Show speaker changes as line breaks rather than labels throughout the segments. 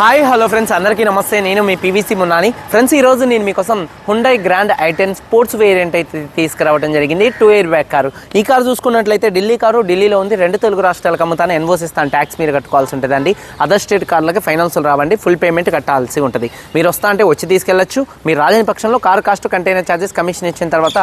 Hi hello friends అందరికీ నమస్తే. నేను మీ పీవీసీ మున్నాని ఫ్రెండ్స్ ఈ రోజు నేను మీకోసం Hyundai grand I ten sports variant అయితే తీసుకురావడం జరిగింది. టూ ఇయర్ బ్యాక్ కారు ఈ కారు చూసుకున్నట్లయితే ఢిల్లీ కారు ఢిల్లీలో ఉంది. రెండు తెలుగు రాష్ట్రాలకు అమ్ముతాను ఎన్వోస్ ఇస్తాను ట్యాక్స్ మీరు కట్టుకోవాల్సి ఉంటుందండి. అదర్ స్టేట్ కార్లకి ఫైనాన్సులు రావండి. ఫుల్ పేమెంట్ కట్టాల్సి ఉంటుంది. మీరు వస్తా అంటే వచ్చి తీసుకెళ్ళొచ్చు మీరు రాలేని పక్షంలో car cost container charges commission ఇచ్చిన తర్వాత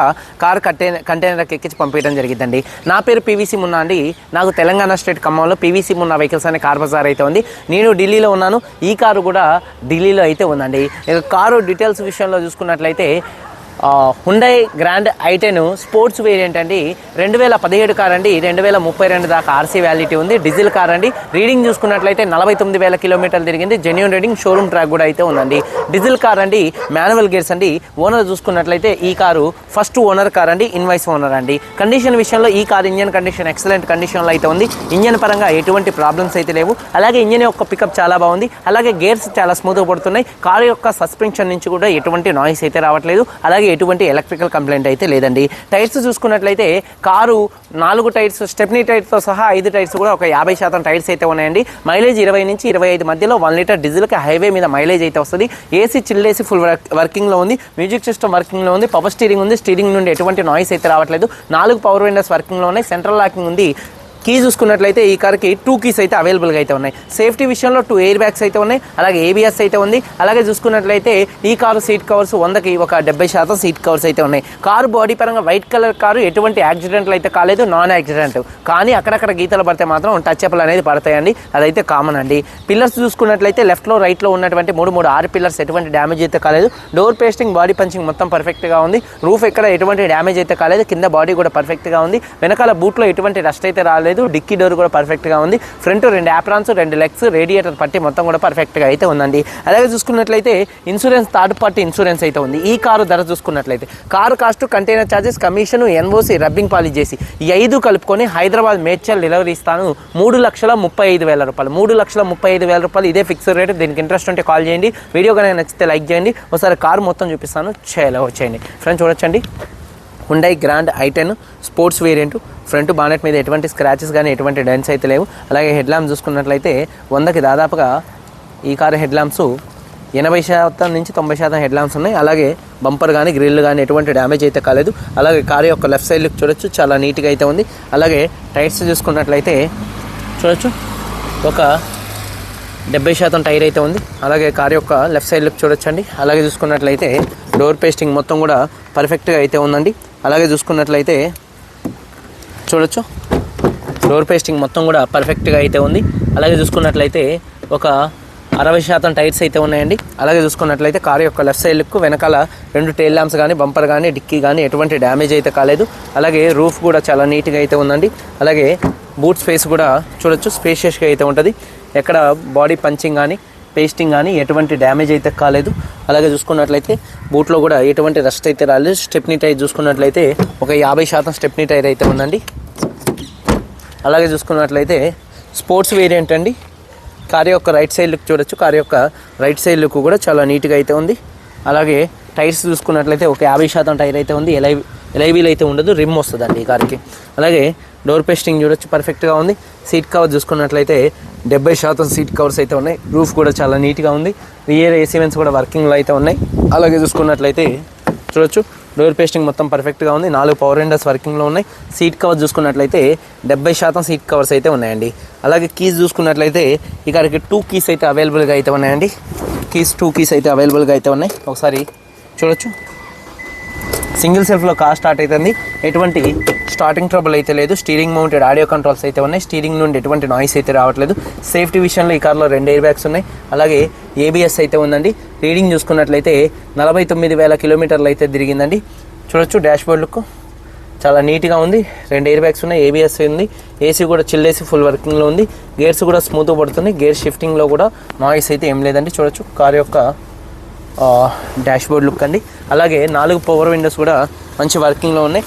కారు కంటైనర్ కంటైనర్కి ఎక్కించి పంపించడం జరిగిందండి నా పేరు పీవీసీ మున్నా అండి నాకు తెలంగాణ స్టేట్ ఖమ్మంలో పీవీసీ మున్నా వెహికల్స్ అనే కార్ బజార్ అయితే ఉంది. నేను ఢిల్లీలో ఉన్నాను. ఈ ఈ కారు కూడా ఢిల్లీలో అయితే ఉందండి. ఇక కారు డీటెయిల్స్ విషయంలో చూసుకున్నట్లయితే Hyundai grand I ten sports variant అండి. రెండు వేల పదిహేడు కార్ అండి రెండు వేల ముప్పై రెండు దాకా ఆర్సీ వ్యాలిటీ ఉంది. డీజిల్ కార్ అండి. రీడింగ్ చూసుకున్నట్లయితే నలభై తొమ్మిది వేల కిలోమీటర్లు తిరిగింది. జెన్యున్ రీడింగ్ షోరూమ్ ట్రాక్ కూడా అయితే ఉందండి. డీజిల్ కార్ అండి మాన్యువల్ గేర్స్ అండి. ఓనర్ చూసుకున్నట్లయితే ఈ కారు ఫస్ట్ ఓనర్ కార్ అండి ఇన్వాయిస్ ఓనర్ అండి. కండిషన్ విషయంలో ఈ కార్ ఇంజన్ కండిషన్ ఎక్సలెంట్ కండిషన్లో అయితే ఉంది. ఇంజన్ పరంగా ఎటువంటి ప్రాబ్లమ్స్ అయితే లేవు. అలాగే ఇంజన్ యొక్క పికప్ చాలా బాగుంది. అలాగే గేర్స్ చాలా స్మూత్గా పడుతున్నాయి. కారు యొక్క సస్పెన్షన్ నుంచి కూడా ఎటువంటి నాయిస్ అయితే రావట్లేదు. అలాగే ఎటువంటి ఎలక్ట్రికల్ కంప్లైంట్ అయితే లేదండి. టైర్స్ చూసుకున్నట్లయితే కారు నాలుగు టైర్స్ స్టెప్నీ టైర్స్తో సహా ఐదు టైర్స్ కూడా ఒక యాభై శాతం టైర్స్ అయితే ఉన్నాయండి. మైలేజ్ ఇరవై నుంచి ఇరవై ఐదు మధ్యలో వన్ లీటర్ డీజిల్కి హైవే మీద మైలేజ్ అయితే వస్తుంది. ఏసీ చిల్లేసి ఫుల్ వర్కింగ్లో ఉంది. మ్యూజిక్ సిస్టమ్ వర్కింగ్లో ఉంది. పవర్ స్టీరింగ్ ఉంది. స్టీరింగ్ నుండి ఎటువంటి నాయిస్ అయితే రావట్లేదు. నాలుగు పవర్ విండోస్ వర్కింగ్లో ఉన్నాయి. సెంట్రల్ లాకింగ్ ఉంది. కీ చూసుకున్నట్లయితే ఈ కార్కి టూ కీస్ అయితే అవైలబుల్గా అయితే ఉన్నాయి. సేఫ్టీ విషయంలో టూ ఎయిర్ బ్యాగ్స్ అయితే ఉన్నాయి. అలాగే ఏబిఎస్ అయితే ఉంది. అలాగే చూసుకున్నట్లయితే ఈ కారు సీట్ కవర్స్ వందకి ఒక డెబ్బై శాతం సీట్ కవర్స్ అయితే ఉన్నాయి. కారు బాడీ పరంగా వైట్ కలర్ కారు ఎటువంటి యాక్సిడెంట్లు అయితే కాలేదు. నాన్ యాక్సిడెంట్ కానీ అక్కడక్కడ గీతలు పడితే మాత్రం టచ్ అప్లు అనేది పడతాయండి. అదైతే కామన్ అండి. పిల్లర్స్ చూసుకున్నట్లయితే లెఫ్ట్లో రైట్లో ఉన్నటువంటి మూడు మూడు ఆరు పిల్లర్స్ ఎటువంటి డ్యామేజ్ అయితే కాలేదు. డోర్ పేస్టింగ్ బాడీ పంచింగ్ మొత్తం పర్ఫెక్ట్గా ఉంది. రూఫ్ ఎక్కడ ఎటువంటి డ్యామేజ్ అయితే కాలేదు. కింద బాడీ కూడా పర్ఫెక్ట్గా ఉంది. వెనకాల బూట్లో ఎటువంటి రస్ట్ అయితే రాలేదు. డిక్కీ డోర్ కూడా పర్ఫెక్ట్గా ఉంది. ఫ్రంట్ రెండు యాప్రాన్స్ రెండు లెగ్స్ రేడియేటర్ పట్టి మొత్తం కూడా పర్ఫెక్ట్గా అయితే ఉందండి. అలాగే చూసుకున్నట్లయితే ఇన్సూరెన్స్ థర్డ్ పార్టీ ఇన్సూరెన్స్ అయితే ఉంది. ఈ కారు ధర చూసుకున్నట్లయితే. Car cost container charges commission NOC rubbing పాలి చేసి ఈ ఐదు కలుపుకొని హైదరాబాద్ మేడ్చల్ డెలివరీ ఇస్తాను. మూడు లక్షల ముప్పై ఐదు వేల రూపాయలు. మూడు లక్షల ముప్పై ఐదు వేల రూపాయలు ఇదే ఫిక్స్డ్ రేట్ దీనికి ఇంట్రెస్ట్ ఉంటే కాల్ చేయండి. వీడియో కనుక నచ్చితే లైక్ చేయండి. ఒకసారి కారు మొత్తం చూపిస్తాను. చేయలే వచ్చేయండి. ఫ్రెండ్స్ చూడొచ్చండి? Hyundai grand I ten sports variant front bonnet మీద ఎటువంటి స్క్రాచెస్ కానీ ఎటువంటి డెన్స్ అయితే లేవు. అలాగే హెడ్ ల్యాంప్ చూసుకున్నట్లయితే వందకి దాదాపుగా ఈ కారు హెడ్ ల్యాంప్స్ ఎనభై శాతం నుంచి తొంభై శాతం హెడ్ ల్యాంప్స్ ఉన్నాయి. అలాగే బంపర్ కానీ గ్రిల్ కానీ ఎటువంటి డ్యామేజ్ అయితే కాలేదు. అలాగే కారు యొక్క లెఫ్ట్ సైడ్ లుక్ చూడొచ్చు. చాలా నీట్గా అయితే ఉంది. అలాగే టైర్స్ చూసుకున్నట్లయితే చూడొచ్చు. ఒక డెబ్బై శాతం టైర్ అయితే ఉంది. అలాగే కారు యొక్క లెఫ్ట్ సైడ్ లుక్ చూడొచ్చండి. అలాగే చూసుకున్నట్లయితే డోర్ పేస్టింగ్ మొత్తం కూడా పర్ఫెక్ట్గా అయితే ఉందండి. అలాగే చూసుకున్నట్లయితే చూడొచ్చు. డోర్ పేస్టింగ్ మొత్తం కూడా పర్ఫెక్ట్గా అయితే ఉంది. అలాగే చూసుకున్నట్లయితే ఒక అరవై శాతం టైర్స్ అయితే ఉన్నాయండి. అలాగే చూసుకున్నట్లయితే కారు యొక్క లెఫ్ట్ సైడ్ లుక్ వెనకాల రెండు టైల్ ల్యాంప్స్ కానీ బంపర్ కానీ డిక్కీ కానీ ఎటువంటి డ్యామేజ్ అయితే కాలేదు. అలాగే రూఫ్ కూడా చాలా నీట్గా అయితే ఉందండి. అలాగే బూట్ స్పేస్ కూడా చూడొచ్చు స్పేషియస్గా అయితే ఉంటుంది. ఎక్కడ బాడీ పంచింగ్ కానీ పేస్టింగ్ కానీ ఎటువంటి డ్యామేజ్ అయితే కాలేదు. అలాగే చూసుకున్నట్లయితే బూట్లో కూడా ఎటువంటి రస్ట్ అయితే రాలేదు. స్టెప్నీ టైర్ చూసుకున్నట్లయితే ఒక యాభై శాతం స్టెప్నీ టైర్ అయితే ఉందండి. అలాగే చూసుకున్నట్లయితే స్పోర్ట్స్ వేరియంట్ అండి కార్ యొక్క రైట్ సైడ్ లుక్ చూడొచ్చు. కార్ యొక్క రైట్ సైడ్ లుక్ కూడా చాలా నీట్గా అయితే ఉంది. అలాగే టైర్స్ చూసుకున్నట్లయితే ఒక యాభై శాతం టైర్ అయితే ఉంది. ఎలై ఎలైవీలు అయితే ఉండదు. రిమ్ వస్తుందండి ఈ కార్కి. అలాగే డోర్ పేస్టింగ్ చూడొచ్చు. పర్ఫెక్ట్గా ఉంది. సీట్ కవర్ చూసుకున్నట్లయితే డెబ్బై శాతం సీట్ కవర్స్ అయితే ఉన్నాయి. రూఫ్ కూడా చాలా నీట్గా ఉంది. రియర్ ఏసీ వెన్స్ కూడా వర్కింగ్లో అయితే ఉన్నాయి. అలాగే చూసుకున్నట్లయితే చూడొచ్చు డోర్ పేస్టింగ్ మొత్తం పర్ఫెక్ట్గా ఉంది. నాలుగు పవర్ విండోస్ వర్కింగ్లో ఉన్నాయి. సీట్ కవర్ చూసుకున్నట్లయితే డెబ్బై శాతం సీట్ కవర్స్ అయితే ఉన్నాయండి. అలాగే కీస్ చూసుకున్నట్లయితే ఇక్కడికి టూ కీస్ అయితే అవైలబుల్గా అయితే ఉన్నాయండి. కీస్ టూ కీస్ అయితే అవైలబుల్గా అయితే ఉన్నాయి. ఒకసారి చూడొచ్చు. సింగిల్ సెల్ఫ్లో కార్ స్టార్ట్ అవుతుంది. ఎటువంటి స్టార్టింగ్ ట్రబుల్ అయితే లేదు. స్టీరింగ్ మౌంటెడ్ ఆడియో కంట్రోల్స్ అయితే ఉన్నాయి. స్టీరింగ్ నుండి ఎటువంటి నాయిస్ అయితే రావట్లేదు. సేఫ్టీ విషయంలో ఈ కార్లో రెండు ఎయిర్ బ్యాగ్స్ ఉన్నాయి. అలాగే ఏబిఎస్ అయితే ఉందండి. రీడింగ్ చూసుకున్నట్లయితే నలభై తొమ్మిది వేల కిలోమీటర్లు అయితే తిరిగిందండి. చూడొచ్చు డాష్ బోర్డ్ లుక్. చాలా నీట్గా ఉంది. రెండు ఎయిర్ బ్యాగ్స్ ఉన్నాయి. ఏబిఎస్ ఉంది. ఏసీ కూడా చిల్లేసి ఫుల్ వర్కింగ్లో ఉంది. గేర్స్ కూడా స్మూత్గా పడుతుంది గేర్ షిఫ్టింగ్లో కూడా నాయిస్ అయితే ఏం లేదండి. చూడొచ్చు కార్ యొక్క డాష్ బోర్డ్ లుక్ అండి. అలాగే నాలుగు పవర్ విండోస్ కూడా మంచి వర్కింగ్లో ఉన్నాయి.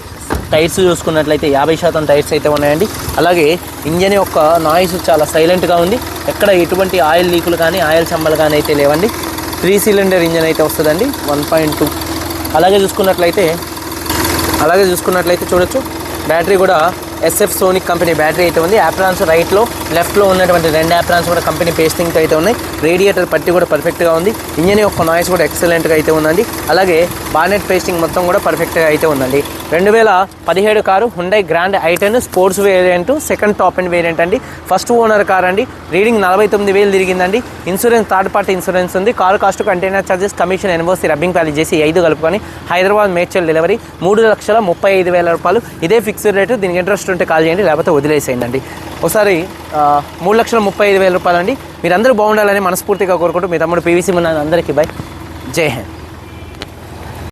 టైర్స్ చూసుకున్నట్లయితే యాభై శాతం టైర్స్ అయితే ఉన్నాయండి. అలాగే ఇంజన్ యొక్క నాయిస్ చాలా సైలెంట్గా ఉంది. ఎక్కడ ఎటువంటి ఆయిల్ లీకులు కానీ ఆయిల్ సంబలు కానీ అయితే లేవండి. త్రీ సిలిండర్ ఇంజన్ అయితే వస్తుందండి. One point two. అలాగే చూసుకున్నట్లయితే అలాగే చూసుకున్నట్లయితే చూడొచ్చు. బ్యాటరీ కూడా ఎస్ఎఫ్ సోనిక్ కంపెనీ బ్యాటరీ అయితే ఉంది. యాప్రాన్స్ రైట్లో లెఫ్ట్లో ఉన్నటువంటి రెండు యాప్రాన్స్ కూడా కంపెనీ పేస్టింగ్తో అయితే ఉన్నాయి. రేడియేటర్ పట్టి కూడా పర్ఫెక్ట్గా ఉంది. ఇంజన్ యొక్క నాయిస్ కూడా ఎక్సలెంట్గా అయితే ఉందండి. అలాగే బానెట్ పేస్టింగ్ మొత్తం కూడా పర్ఫెక్ట్గా అయితే ఉందండి. రెండు వేల పదిహేడు car Hyundai grand I ten sports variant second top end variant అండి. ఫస్ట్ ఓనర్ కార్ అండి. రీడింగ్ నలభై తొమ్మిది వేలు తిరిగిందండి. ఇన్సూరెన్స్ థర్డ్ పార్టీ ఇన్సూరెన్స్ ఉంది. Car cost container charges commission NOC rubbing ప్యాలీ చేసి ఐదు కలుపుకొని హైదరాబాద్ మేడ్చల్ డెలివరీ మూడు లక్షల ముప్పై ఐదు వేల రూపాయలు. ఇదే ఫిక్స్డ్ రేటు దీనికి ఇంట్రెస్ట్ ఉంటే కాల్ చేయండి లేకపోతే వదిలేసేయండి. అండి ఒకసారి మూడు లక్షల ముప్పై ఐదు వేల రూపాయలు అండి మీరందరూ బాగుండాలని మనస్ఫూర్తిగా కోరుకుంటూ మీ తమ్ముడు పీవీసీ ఉన్న అందరికీ బై. జై హింద్.